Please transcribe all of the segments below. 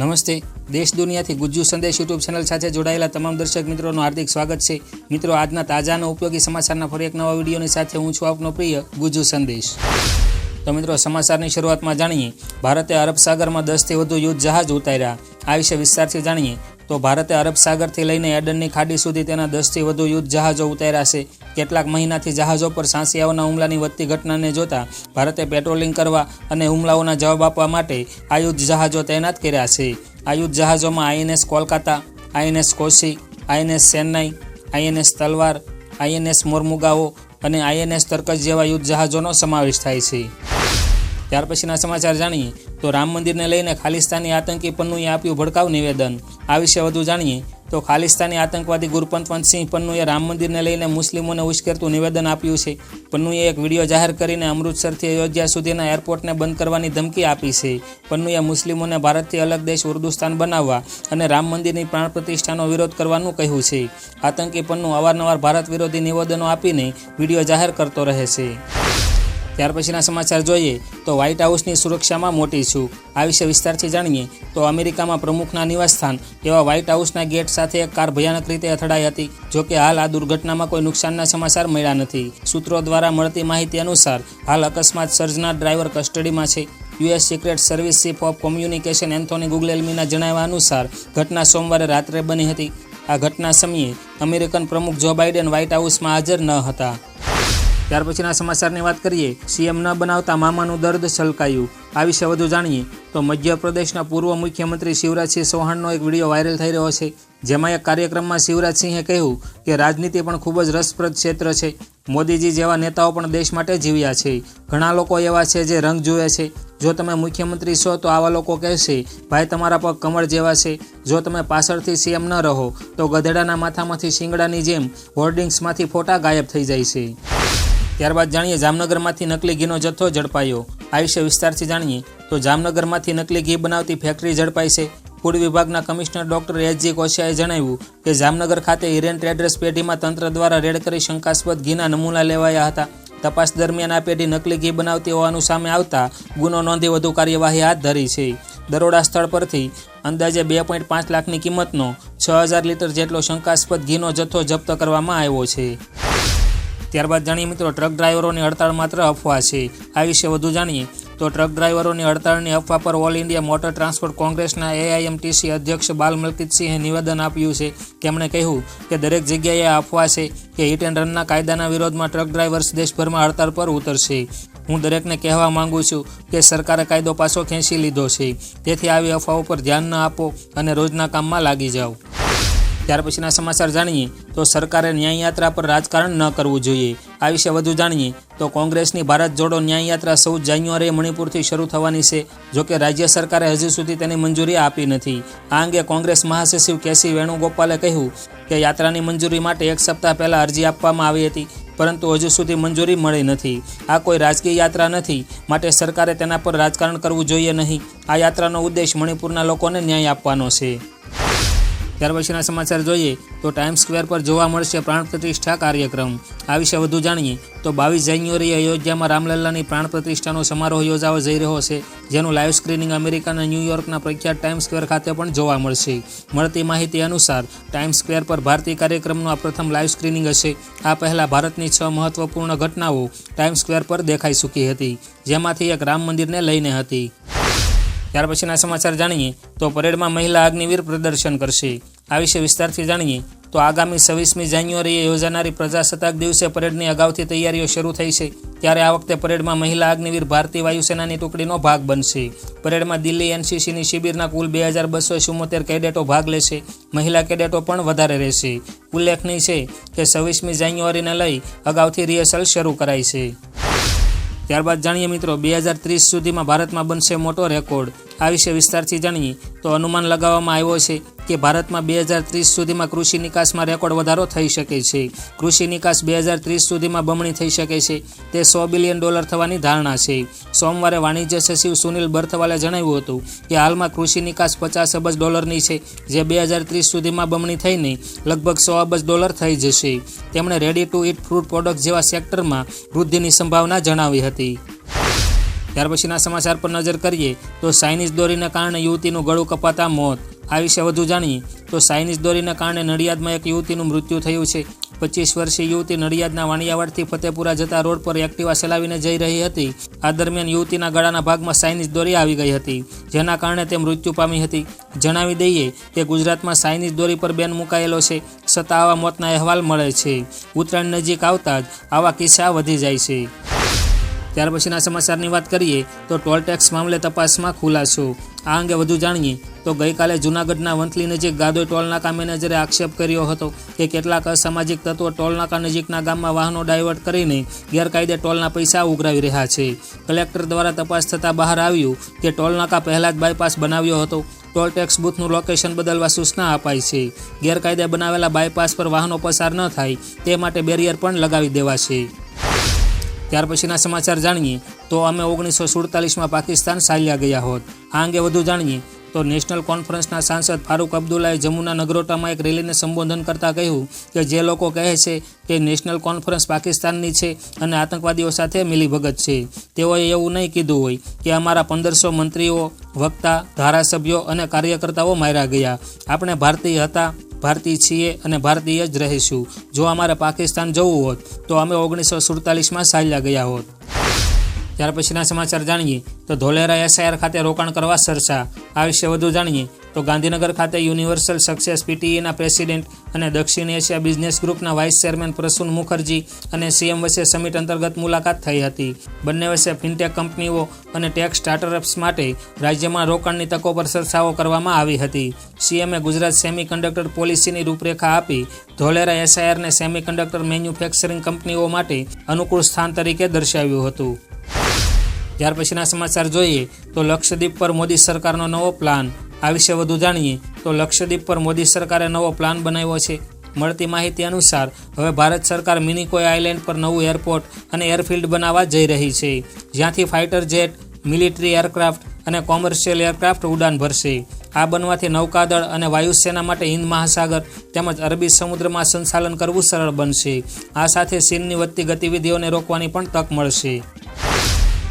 નમસ્તે. દેશ દુનિયાથી ગુજ્જુ સંદેશ યુટ્યુબ ચેનલ સાથે જોડાયેલા તમામ દર્શક મિત્રોનું હાર્દિક સ્વાગત છે. મિત્રો, આજના તાજા અને ઉપયોગી સમાચારના ફરી એક નવા વિડીયોની સાથે હું છું આપનો પ્રિય ગુજ્જુ સંદેશ. તો મિત્રો, સમાચારની શરૂઆતમાં જાણીએ. ભારતે અરબ સાગરમાં દસથી વધુ યુદ્ધ જહાજ ઉતાર્યા. આ વિશે વિસ્તારથી જાણીએ. તો ભારતે અરબ સાગરથી લઈને એડનની ખાડી સુધી તેના દસથી વધુ યુદ્ધ જહાજો ઉતાર્યા છે. કેટલાક મહિનાથી જહાજો પર સાંસિયાઓના હુમલાની વધતી ઘટનાને જોતા ભારતે પેટ્રોલિંગ કરવા અને હુમલાઓના જવાબ આપવા માટે આ યુદ્ધ જહાજો તૈનાત કર્યા છે. આ યુદ્ધ જહાજોમાં INS Kolkata, INS Koshi, INS Chennai, INS Talwar, INS Mormugao અને આઈએનએસ તર્કજ જેવા યુદ્ધ જહાજોનો સમાવેશ થાય છે. ત્યાર પછીના સમાચાર જાણીએ તો રામ મંદિરને લઈને ખાલિસ્તાની આતંકી પન્નુએ આપ્યું ભડકાવ નિવેદન. આ વિશે વધુ જાણીએ તો ખાલિસ્તાની આતંકવાદી ગુરપંતવંતસિંહ પન્નુએ રામ મંદિરને લઈને મુસ્લિમોને ઉશ્કેરતું નિવેદન આપ્યું છે. પન્નુએ એક વીડિયો જાહેર કરીને અમૃતસરથી અયોધ્યા સુધીના એરપોર્ટને બંધ કરવાની ધમકી આપી છે. પન્નુએ મુસ્લિમોને ભારતથી અલગ દેશ ઉર્દુસ્તાન બનાવવા અને રામ મંદિરની પ્રાણ પ્રતિષ્ઠાનો વિરોધ કરવાનું કહ્યું છે. આતંકી પન્નુ અવારનવાર ભારત વિરોધી નિવેદનો આપીને વીડિયો જાહેર કરતો રહે છે. ત્યાર પછીના સમાચાર જોઈએ તો વ્હાઇટ હાઉસની સુરક્ષામાં મોટી છૂક. આ વિશે વિસ્તારથી જાણીએ તો અમેરિકામાં પ્રમુખના નિવાસસ્થાન એવા વ્હાઇટ હાઉસના ગેટ સાથે એક કાર ભયાનક રીતે અથડાઈ હતી જોકે હાલ આ દુર્ઘટનામાં કોઈ નુકસાનના સમાચાર મળ્યા નથી. સૂત્રો દ્વારા મળતી માહિતી અનુસાર, હાલ અકસ્માત સર્જનાર ડ્રાઈવર કસ્ટડીમાં છે. US secret service chief of communication Anthony ગુગલેલમીના જણાવ્યા અનુસાર, ઘટના સોમવારે રાત્રે બની હતી. આ ઘટના સમયે અમેરિકન પ્રમુખ જો બાઇડેન વ્હાઇટ હાઉસમાં હાજર ન હતા. ત્યાર પછીના સમાચારની વાત કરીએ, સીએમ ન બનાવતા મામાનું દર્દ છલકાયું. આ વિશે વધુ જાણીએ, તો મધ્યપ્રદેશના પૂર્વ મુખ્યમંત્રી શિવરાજસિંહ ચૌહાણનો એક વીડિયો વાયરલ થઈ રહ્યો છે. જેમાં એક કાર્યક્રમમાં શિવરાજસિંહે કહ્યું કે રાજનીતિ પણ ખૂબ જ રસપ્રદ ક્ષેત્ર છે. મોદીજી જેવા નેતાઓ પણ દેશ માટે જીવ્યા છે. ઘણા લોકો એવા છે જે રંગ જુએ છે. જો તમે મુખ્યમંત્રી છો, તો આવા લોકો કહેશે, ભાઈ, તમારા પગ કમળ જેવા છે. જો તમે પાછળથી સીએમ ન રહો, તો ગધેડાના માથામાંથી શિંગડાની જેમ હોર્ડિંગ્સમાંથી ફોટા ગાયબ થઈ જાય છે. ત્યારબાદ જાણીએ જામનગરમાંથી નકલી ઘીનો જથ્થો ઝડપાયો. આ વિશે વિસ્તારથી જાણીએ તો જામનગરમાંથી નકલી ઘી બનાવતી ફેક્ટરી ઝડપાઈ છે. ફૂડ વિભાગના કમિશનર ડોક્ટર એચજી કોશિયાએ જણાવ્યું કે જામનગર ખાતે હિરેન ટ્રેડર્સ પેઢીમાં તંત્ર દ્વારા રેડ કરી શંકાસ્પદ ઘીના નમૂના લેવાયા હતા. તપાસ દરમિયાન આ પેઢી નકલી ઘી બનાવતી હોવાનું સામે આવતા ગુનો નોંધી વધુ કાર્યવાહી હાથ ધરી છે. દરોડા સ્થળ પરથી અંદાજે બે પોઈન્ટ પાંચ લાખની કિંમતનો છ હજાર લીટર જેટલો શંકાસ્પદ ઘીનો જથ્થો જપ્ત કરવામાં આવ્યો છે. ત્યારબાદ જાણીએ મિત્રો, ટ્રક ડ્રાઈવરોની હડતાળ માત્ર અફવા છે. આ વિશે વધુ જાણીએ તો ટ્રક ડ્રાઈવરોની હડતાળની અફવા પર ઓલ ઇન્ડિયા મોટર ટ્રાન્સપોર્ટ કોંગ્રેસના એઆઈએમટીસી અધ્યક્ષ બાલ મલકીતસિંહે નિવેદન આપ્યું છે. તેમણે કહ્યું કે દરેક જગ્યાએ અફવા છે કે હિટ એન્ડ રનના કાયદાના વિરોધમાં ટ્રક ડ્રાઈવર્સ દેશભરમાં હડતાળ પર ઉતરશે. હું દરેકને કહેવા માંગુ છું કે સરકારે કાયદો પાછો ખેંચી લીધો છે. તેથી આવી અફવાઓ પર ધ્યાન ન આપો અને રોજના કામમાં લાગી જાઓ. ત્યાર પછીના સમાચાર જાણીએ તો સરકારે ન્યાયયાત્રા પર રાજકારણ ન કરવું જોઈએ. આ વિશે વધુ જાણીએ તો કોંગ્રેસની ભારત જોડો ન્યાયયાત્રા ચૌદ જાન્યુઆરીએ મણિપુરથી શરૂ થવાની છે. જોકે રાજ્ય સરકારે હજુ સુધી તેની મંજૂરી આપી નથી. આ અંગે કોંગ્રેસ મહાસચિવ કેસી વેણુગોપાલે કહ્યું કે યાત્રાની મંજૂરી માટે એક સપ્તાહ પહેલાં અરજી આપવામાં આવી હતી, પરંતુ હજુ સુધી મંજૂરી મળી નથી. આ કોઈ રાજકીય યાત્રા નથી, માટે સરકારે તેના પર રાજકારણ કરવું જોઈએ નહીં. આ યાત્રાનો ઉદ્દેશ મણિપુરના લોકોને ન્યાય આપવાનો છે. ત્યાર પછીના સમાચાર જોઈએ તો ટાઈમ સ્ક્વેર પર જોવા મળશે પ્રાણ પ્રતિષ્ઠા કાર્યક્રમ. આ વિશે વધુ જાણીએ તો બાવીસ જાન્યુઆરીએ અયોધ્યામાં રામલલ્લાની પ્રાણ પ્રતિષ્ઠાનો સમારોહ યોજાવા જઈ રહ્યો છે, જેનું લાઈવ સ્ક્રીનિંગ અમેરિકાના ન્યૂયોર્કના પ્રખ્યાત ટાઈમ સ્ક્વેર ખાતે પણ જોવા મળશે. મળતી માહિતી અનુસાર ટાઈમ સ્ક્વેર પર ભારતીય કાર્યક્રમનું આ પ્રથમ લાઈવ સ્ક્રીનિંગ હશે. આ પહેલાં ભારતની છ મહત્વપૂર્ણ ઘટનાઓ ટાઈમ સ્ક્વેર પર દેખાઈ ચૂકી હતી, જેમાંથી એક રામ મંદિરને લઈને હતી. ત્યાર પછીના સમાચાર જાણીએ તો પરેડમાં મહિલા અગ્નિવીર પ્રદર્શન કરશે. આ વિશે વિસ્તારથી જાણીએ તો આગામી છવ્વીસમી જાન્યુઆરીએ યોજાનારી પ્રજાસત્તાક દિવસે પરેડની અગાઉથી તૈયારીઓ શરૂ થઈ છે. ત્યારે આ વખતે પરેડમાં મહિલા અગ્નિવીર ભારતીય વાયુસેનાની ટુકડીનો ભાગ બનશે. પરેડમાં દિલ્હી એનસીસીની શિબિરના કુલ બે હજાર બસો ચુમ્મોતેર કેડેટો ભાગ લેશે. મહિલા કેડેટો પણ વધારે રહેશે. ઉલ્લેખનીય છે કે છવ્વીસમી જાન્યુઆરીને લઈ અગાઉથી રિહર્સલ શરૂ કરાઈ છે. ત્યારબાદ જાણીએ મિત્રો, બે હજાર ત્રીસ સુધીમાં ભારતમાં બનશે મોટો રેકોર્ડ. આ વિશે વિસ્તારથી જાણીએ તો અનુમાન લગાવવામાં આવ્યો છે. કે ભારતમાં બે હજાર ત્રીસ સુધીમાં કૃષિ નિકાસમાં રેકોર્ડ વધારો થઈ શકે છે. કૃષિ નિકાસ બે હજાર ત્રીસ સુધીમાં બમણી થઈ શકે છે. તે સો બિલિયન ડોલર થવાની ધારણા છે. સોમવારે વાણિજ્ય સચિવ સુનિલ બર્થવાલે જણાવ્યું હતું કે હાલમાં કૃષિ નિકાસ પચાસ અબજ ડોલરની છે, જે બે હજાર ત્રીસ સુધીમાં બમણી થઈને લગભગ સો અબજ ડોલર થઈ જશે. તેમણે ready to eat fruit product જેવા સેક્ટરમાં વૃદ્ધિની સંભાવના જણાવી હતી. ત્યાર પછીના સમાચાર પર નજર કરીએ તો સાઇનીઝ દોરીને કારણે યુવતીનું ગળું કપાતા મોત. આ વિશે વધુ જાણીએ તો સાઇનીઝ દોરીના કારણે નડિયાદમાં એક યુવતીનું મૃત્યુ થયું છે. પચીસ વર્ષીય યુવતી નડિયાદના વાણિયાવાડથી ફતેપુરા જતા રોડ પર એક્ટિવા ચલાવીને જઈ રહી હતી. આ દરમિયાન યુવતીના ગળાના ભાગમાં સાઇનીઝ દોરી આવી ગઈ હતી, જેના કારણે તે મૃત્યુ પામી હતી. જણાવી દઈએ કે ગુજરાતમાં સાઇનીઝ દોરી પર બેન મુકાયેલો છે. છતાં આવા મોતના અહેવાલ મળે છે. ઉત્તરાયણ નજીક આવતા જ આવા કિસ્સા વધી જાય છે. ત્યાર પછીના સમાચારની વાત કરીએ તો ટોલ ટેક્સ મામલે તપાસમાં ખુલાસો. આ અંગે વધુ જાણીએ તો ગઈકાલે જૂનાગઢના વંથલી નજીક ગાદોઈ ટોલનાકા મેનેજરે આક્ષેપ કર્યો હતો કે કેટલાક અસામાજિક તત્વો ટોલનાકા નજીકના ગામમાં વાહનો ડાયવર્ટ કરીને ગેરકાયદે ટોલના પૈસા ઉઘરાવી રહ્યા છે. કલેક્ટર દ્વારા તપાસ થતાં બહાર આવ્યું કે ટોલનાકા પહેલાં જ બાયપાસ બનાવ્યો હતો. ટોલ ટેક્સ બૂથનું લોકેશન બદલવા સૂચના અપાઈ છે. ગેરકાયદે બનાવેલા બાયપાસ પર વાહનો પસાર ન થાય તે માટે બેરિયર પણ લગાવી દેવાશે. ત્યાર પછીના સમાચાર જાણીએ તો અમે ઓગણીસો સુડતાલીસમાં પાકિસ્તાન ચાલ્યા ગયા હોત. આ અંગે વધુ જાણીએ તો નેશનલ કોન્ફરન્સના સાંસદ ફારૂક અબ્દુલ્લાએ જમુના નગરોટામાં એક રેલીને સંબોધન કરતા કહ્યું કે જે લોકો કહે છે કે નેશનલ કોન્ફરન્સ પાકિસ્તાનની છે અને આતંકવાદીઓ સાથે મિલીભગત છે. તેઓએ એવું નહીં કીધું હોય કે અમારા પંદરસો મંત્રીઓ, વક્તા, ધારાસભ્યો અને કાર્યકર્તાઓ માર્યા ગયા. આપણે ભારતીય હતા. ભારતીય છીએ અને ભારતીય જ રહીશું. જો અમારે પાકિસ્તાન જવું હોત, તો અમે ઓગણીસો સુડતાલીસમાં સાયલા ગયા હોત. ત્યાર પછીના સમાચાર જાણીએ. તો ધોલેરા એસઆઈઆર ખાતે રોકાણ કરવા ચર્ચા આ વિશે વધુ જાણીએ. તો ગાંધીનગર ખાતે યુનિવર્સલ સક્સેસ પીટીઈના પ્રેસિડેન્ટ અને દક્ષિણ એશિયા બિઝનેસ ગ્રુપના વાઇસ ચેરમેન પ્રસૂન મુખર્જી અને સીએમ વચ્ચે સમિટ અંતર્ગત મુલાકાત થઈ હતી. બંને વચ્ચે ફિનટેક કંપનીઓ અને ટેક્સ સ્ટાર્ટઅપ્સ માટે રાજ્યમાં રોકાણની તકો પર ચર્ચાઓ કરવામાં આવી હતી. સીએમએ ગુજરાત સેમિકન્ડક્ટર પોલિસીની રૂપરેખા આપી ધોલેરા એસઆઈઆરને સેમિકન્ડક્ટર મેન્યુફેક્ચરિંગ કંપનીઓ માટે અનુકૂળ સ્થાન તરીકે દર્શાવ્યું હતું. ત્યાર પછીના સમાચાર જોઈએ તો લક્ષદ્વીપ પર મોદી સરકારનો નવો પ્લાન. આ વિશે વધુ જાણીએ તો લક્ષદ્વીપ પર મોદી સરકારે નવો પ્લાન બનાવ્યો છે. મળતી માહિતી અનુસાર, હવે ભારત સરકાર મિનિકોય આઇલેન્ડ પર નવું એરપોર્ટ અને એરફિલ્ડ બનાવવા જઈ રહી છે. જ્યાંથી ફાઇટર જેટ, મિલિટરી એરક્રાફ્ટ અને કોમર્શિયલ એરક્રાફ્ટ ઉડાન ભરશે. આ બનવાથી નૌકાદળ અને વાયુસેના માટે હિન્દ મહાસાગર તેમજ અરબી સમુદ્રમાં સંચાલન કરવું સરળ બનશે. આ સાથે ચીનની વધતી ગતિવિધિઓને રોકવાની પણ તક મળશે.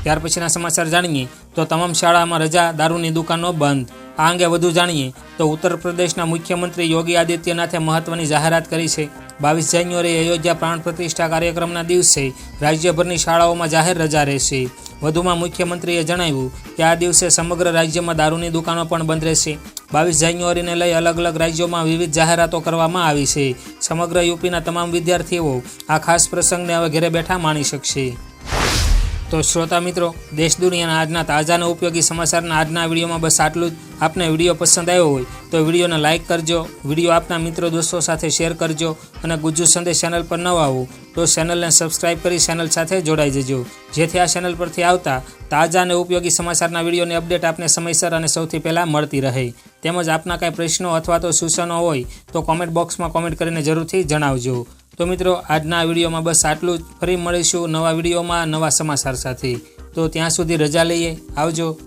ત્યાર પછીના સમાચાર જાણીએ તો તમામ શાળામાં રજા દારૂની દુકાનો બંધ. આ અંગે વધુ જાણીએ તો ઉત્તર પ્રદેશના મુખ્યમંત્રી યોગી આદિત્યનાથે મહત્વની જાહેરાત કરી છે. બાવીસ જાન્યુઆરીએ અયોધ્યા પ્રાણ પ્રતિષ્ઠા કાર્યક્રમના દિવસે રાજ્યભરની શાળાઓમાં જાહેર રજા રહેશે. વધુમાં મુખ્યમંત્રીએ જણાવ્યું કે આ દિવસે સમગ્ર રાજ્યમાં દારૂની દુકાનો પણ બંધ રહેશે. બાવીસ જાન્યુઆરીને લઈ અલગ અલગ રાજ્યોમાં વિવિધ જાહેરાતો કરવામાં આવી છે. સમગ્ર યુપીના તમામ વિદ્યાર્થીઓ આ ખાસ પ્રસંગને હવે ઘરે બેઠા માણી શકશે. તો શ્રોતા મિત્રો, દેશ દુનિયાના આજના તાજા અને ઉપયોગી સમાચારના આજના વિડીયોમાં બસ આટલું જ. આપને વીડિયો પસંદ આવ્યો હોય તો વિડીયોને લાઇક કરજો, વીડિયો આપના મિત્રો દોસ્તો સાથે શેર કરજો અને ગુજ્જુ સંદેશ ચેનલ પર નવા આવો તો ચેનલને સબસ્ક્રાઇબ કરી ચેનલ સાથે જોડાઈ જજો. જેથી આ ચેનલ પરથી આવતા તાજા અને ઉપયોગી સમાચારના વિડીયોની અપડેટ આપને સમયસર અને સૌથી પહેલાં મળતી રહે. તેમજ આપના કાંઈ પ્રશ્નો અથવા તો સૂચનો હોય તો કોમેન્ટ બોક્સમાં કોમેન્ટ કરીને જરૂરથી જણાવજો. તો મિત્રો, આજના વિડીયોમાં બસ આટલું જ. ફરી મળીશું નવા વિડીયોમાં નવા સમાચાર સાથે. તો ત્યાં સુધી રજા લઈએ. આવજો.